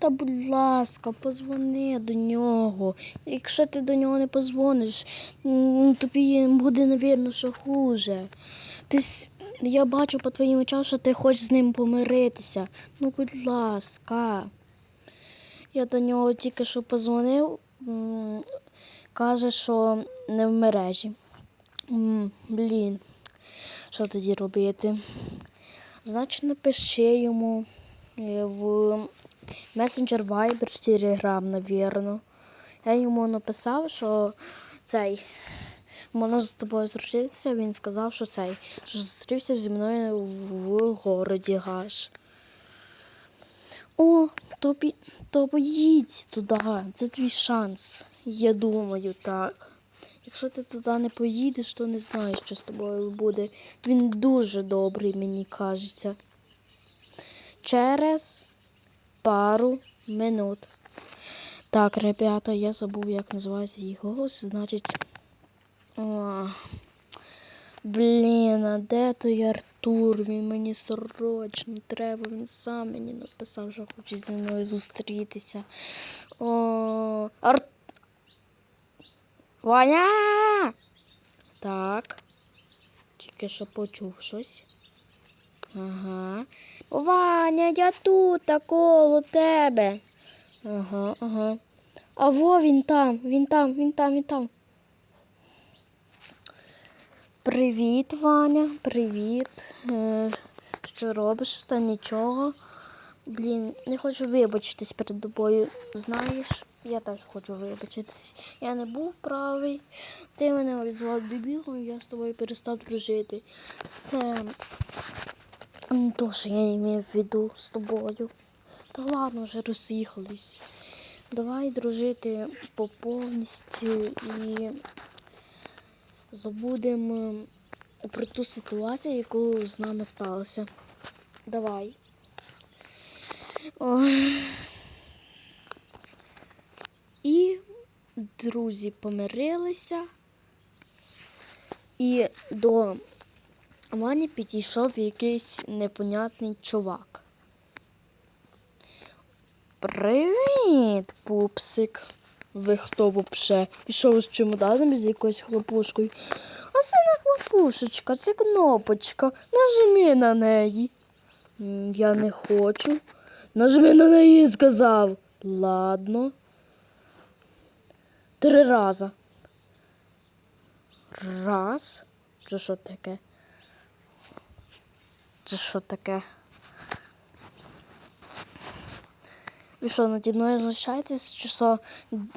Та будь ласка, позвони до нього. Якщо ти до нього не позвониш, тобі буде, навірно, що хуже. Ти, я бачу по твоїм очам, що ти хочеш з ним помиритися. Ну, будь ласка. Я до нього тільки що позвонив, каже, що не в мережі. Блін, що тоді робити? Значить, напиши йому е, в месенджер Viber, Telegram, навірно. Я йому написав, що цей можна з тобою зустрітися. Він сказав, що цей що зустрівся зі мною в городі Гаш. О, то, то поїдь туди. Це твій шанс. Я думаю, так. Якщо ти туди не поїдеш, то не знаю, що з тобою буде. Він дуже добрий, мені кажеться. Через пару минут. Так, ребята, я забув, як називається їх голос. Значить. О, блін, а де той Артур? Він мені срочно треба. Він сам мені написав, що хоче зі мною зустрітися. О, Ар... Ваня! Так. Тільки що почув щось. Ага. Ваня, я тут, та коло тебе. Ага, ага. А во він там, він там, він там, він там. Привіт, Ваня, привіт. Е, що робиш? Та нічого. Блін, не хочу вибачитись перед тобою. Знаєш, я теж хочу вибачитись. Я не був правий. Ти мене обізвав дебілом, я з тобою перестав дружити. Це не то, що я маю в виду з тобою. Та ладно, вже роз'їхались. Давай дружити по повністю і забудемо про ту ситуацію, яку з нами сталося. Давай. Ой. І друзі помирилися. І до Вані підійшов якийсь непонятний чувак. Привіт, пупсик. Ви хто вообще? Пішов з чемоданом з якоюсь хлопушкою. А це не хлопушечка, це кнопочка. Нажми на неї. Я не хочу. Нажми на неї, сказав. Ладно. Три рази. Раз. Це що таке? Це що таке? Ви що, наді мною залишаєтесь, чи що?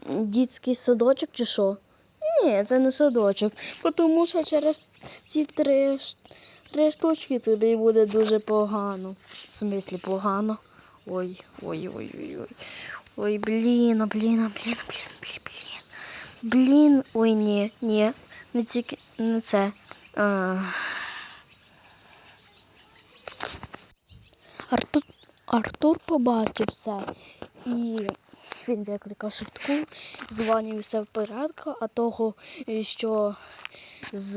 Дітський садочок, чи що? Ні, це не садочок. Тому що через ці три, три штучки тобі буде дуже погано. В смислі погано. Ой, ой, ой, блін, а блін, а блін, блін, блін, блін. Блін, ой, ні, ні. Не тільки не це. А... Артур, Артур побачив все. І він викликав швидку, дзвонив в порядку, а того, е, що з,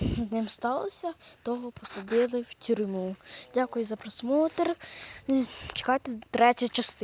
з ним сталося, того посадили в тюрму. Дякую за просмотр. Чекайте третю частину.